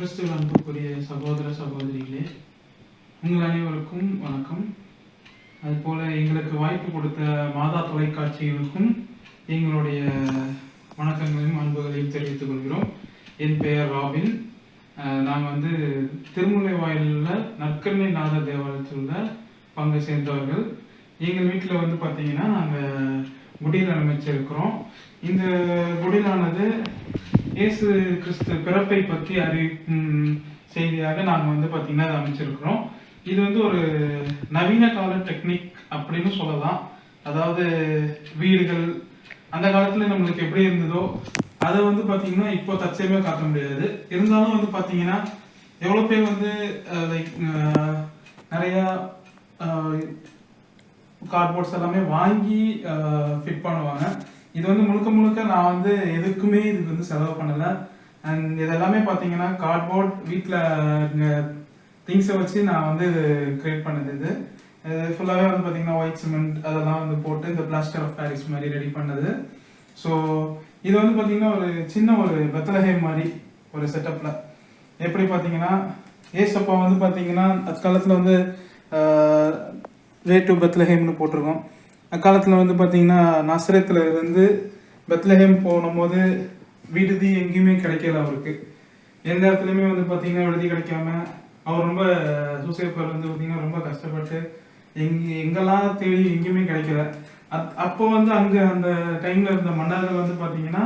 கிறிஸ்துவ அன்புக்குரிய சகோதர சகோதரிகளே உங்கள் அனைவருக்கும் வணக்கம். அதுபோல் எங்களுக்கு வாய்ப்பு கொடுத்த மாதா தொலைக்காட்சிகளுக்கும் எங்களுடைய வணக்கங்களையும் அன்புகளையும் தெரிவித்துக் கொள்கிறோம். என் பெயர் ராபின். நாங்கள் வந்து திருமலை வாயிலில் நற்கண்ணை நாத தேவாலயத்தில் பங்கு சேர்ந்தவர்கள். எங்கள் வீட்டில் வந்து பார்த்தீங்கன்னா நாங்கள் குடியில் அமைச்சிருக்கிறோம். இந்த குடிலானது இயேசு கிறிஸ்து பிறப்பை பற்றி அறி செய்தியாக நாங்கள் வந்து பார்த்திங்கன்னா அதை அமைச்சிருக்கிறோம். இது வந்து ஒரு நவீன கால டெக்னிக் அப்படின்னு சொல்லலாம். அதாவது வீடுகள் அந்த காலத்தில் நம்மளுக்கு எப்படி இருந்ததோ அதை வந்து பார்த்தீங்கன்னா இப்போ தற்சயமே காட்ட முடியாது. இருந்தாலும் வந்து பார்த்தீங்கன்னா எவ்வளோ பேர் வந்து லைக் நிறையா கார்ட்போர்ட்ஸ் எல்லாமே வாங்கி ஃபிட் பண்ணுவாங்க. இது வந்து முழுக்க முழுக்க நான் வந்து எதுக்குமே இதுக்கு வந்து செலவு பண்ணலை. அண்ட் இதெல்லாமே பார்த்தீங்கன்னா கார்ட்போர்ட் வீட்டில் திங்ஸை வச்சு நான் வந்து கிரியேட் பண்ணது இது. இது ஃபுல்லாகவே வந்து பார்த்தீங்கன்னா ஒயிட் சிமெண்ட் அதெல்லாம் வந்து போட்டு இந்த பிளாஸ்டர் ஆஃப் பாரிஸ் மாதிரி ரெடி பண்ணது. ஸோ இது வந்து பார்த்தீங்கன்னா ஒரு சின்ன ஒரு பெத்தலஹே மாதிரி ஒரு செட்டப்பில் எப்படி பார்த்தீங்கன்னா ஏசப்பா வந்து பார்த்தீங்கன்னா அக்காலத்தில் வந்து வே டு பெத்லஹேம்னு போட்டிருக்கோம். அக்காலத்தில் வந்து பார்த்தீங்கன்னா நசரத்தில் இருந்து பெத்லஹேம் போகும்போது விடுதி எங்கேயுமே கிடைக்கல அவருக்கு. எந்த இடத்துலையுமே வந்து பார்த்தீங்கன்னா விடுதி கிடைக்காம அவர் ரொம்ப சூசைப்பர் வந்து பார்த்தீங்கன்னா ரொம்ப கஷ்டப்பட்டு எங்கே எங்கெல்லாம் தேடி எங்கேயுமே கிடைக்கல. அப் அப்போ வந்து அங்கே அந்த டைமில் இருந்த மன்னர்கள் வந்து பார்த்தீங்கன்னா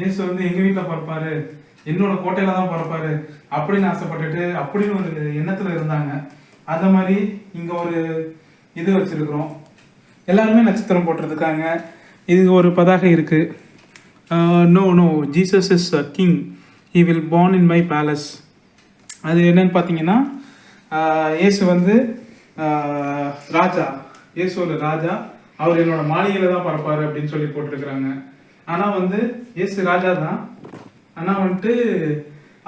இயேசு வந்து எங்கள் வீட்டில் பிறப்பாரு? என்னோட கோட்டையில தான் பிறப்பாரு. அப்படின்னு ஆசைப்பட்டுட்டு அப்படின்னு ஒரு எண்ணத்தில் இருந்தாங்க. அந்த மாதிரி இங்கே ஒரு இது வச்சிருக்கிறோம். எல்லாருமே நட்சத்திரம் போட்டிருக்காங்க. இது ஒரு பதாகை இருக்குது no no Jesus is a king he will born in my palace அது என்னன்னு பார்த்தீங்கன்னா இயேசு வந்து ராஜா. இயேசுவோட ராஜா. அவர் என்னோட மாளிகையில் தான் பறப்பார் அப்படின்னு சொல்லி போட்டிருக்கிறாங்க. ஆனால் வந்து இயேசு ராஜா தான். ஆனால் வந்துட்டு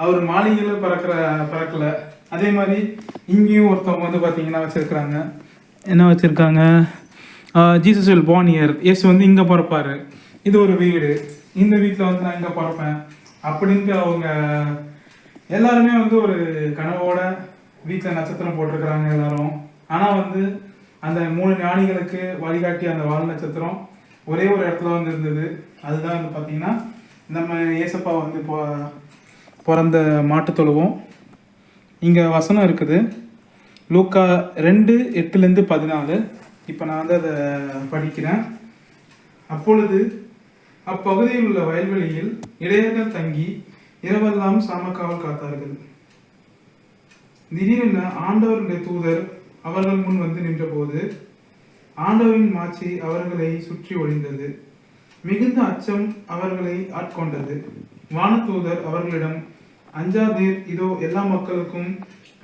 அவர் மாளிகையில் பறக்கிற பறக்கலை. அதே மாதிரி இங்கேயும் ஒருத்தவங்க வந்து பார்த்தீங்கன்னா வச்சுருக்குறாங்க. என்ன வச்சுருக்காங்க? ஜீசஸ் வில் பார்ன் இயர் இயேசு வந்து இங்கே பிறப்பாரு. இது ஒரு வீடு. இந்த வீட்டில் வந்து நான் இங்கே பிறப்பேன். அப்படின்ட்டு அவங்க எல்லாருமே வந்து ஒரு கனவோட வீட்டில் நட்சத்திரம் போட்டிருக்கிறாங்க எல்லாரும். ஆனால் வந்து அந்த மூணு ஞானிகளுக்கு வழிகாட்டி அந்த வால் நட்சத்திரம் ஒரே ஒரு இடத்துல வந்து இருந்தது. அதுதான் வந்து பார்த்தீங்கன்னா நம்ம ஏசப்பா வந்து இப்போ பிறந்த மாட்டு தொழுவோம். இங்கே வசனம் இருக்குது. லூக்கா ரெண்டு எட்டுலேருந்து பதினாலு. இப்போ நான் வந்து அதை படிக்கிறேன். அப்பொழுது அப்பகுதியில் உள்ள வயல்வெளியில் இடையர்கள் தங்கி இரவெல்லாம் சாமக்காவல் காத்தார்கள். திடீரென ஆண்டவருடைய தூதர் அவர்கள் முன் வந்து நின்றபோது ஆண்டவரின் மாட்சி அவர்களை சுற்றி ஒளிந்தது. மிகுந்த அச்சம் அவர்களை ஆட்கொண்டது. வானதூதர் அவர்களிடம் அஞ்சாதீர் இதோ எல்லா மக்களுக்கும்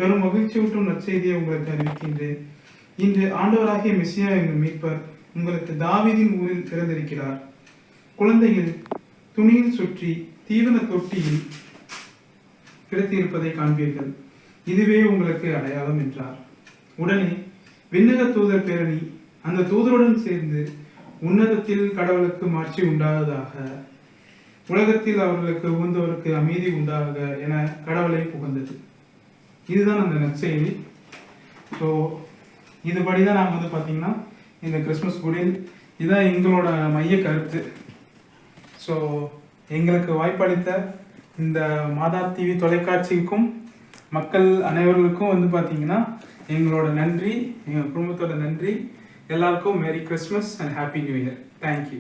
பெரும் மகிழ்ச்சியூட்டும் நற்செய்தியை உங்களுக்கு அறிவிக்கின்றேன். இன்று ஆண்டவராகிய மெஸ்ஸியா என்னும் மீட்பர் உங்களுக்கு தாவிதின் ஊரில் பிறந்திருக்கிறார். குழந்தைகள் துணியில் சுற்றி தீவன தொட்டியில் கிடத்தியிருப்பதை காண்பீர்கள். இதுவே உங்களுக்கு அடையாளம் என்றார். உடனே விண்ணக தூதர் பேரணி அந்த தூதருடன் சேர்ந்து உன்னதத்தில் கடவுளுக்கு மாட்சி உண்டாவதாக உலகத்தில் அவர்களுக்கு உகந்தவருக்கு அமைதி உண்டாக என கடவுளை புகழ்ந்தது இதுதான் அந்த நற்செய்தி ஸோ இதுபடி தான் நாங்கள் வந்து பார்த்தீங்கன்னா இந்த கிறிஸ்மஸ் குடில் இதுதான் எங்களோட மைய கருத்து. ஸோ எங்களுக்கு வாய்ப்பளித்த இந்த மாதா டிவி தொலைக்காட்சிக்கும் மக்கள் அனைவர்களுக்கும் வந்து பார்த்தீங்கன்னா எங்களோட நன்றி எங்கள் குடும்பத்தோட நன்றி. எல்லாருக்கும் merry Christmas and happy new year thank you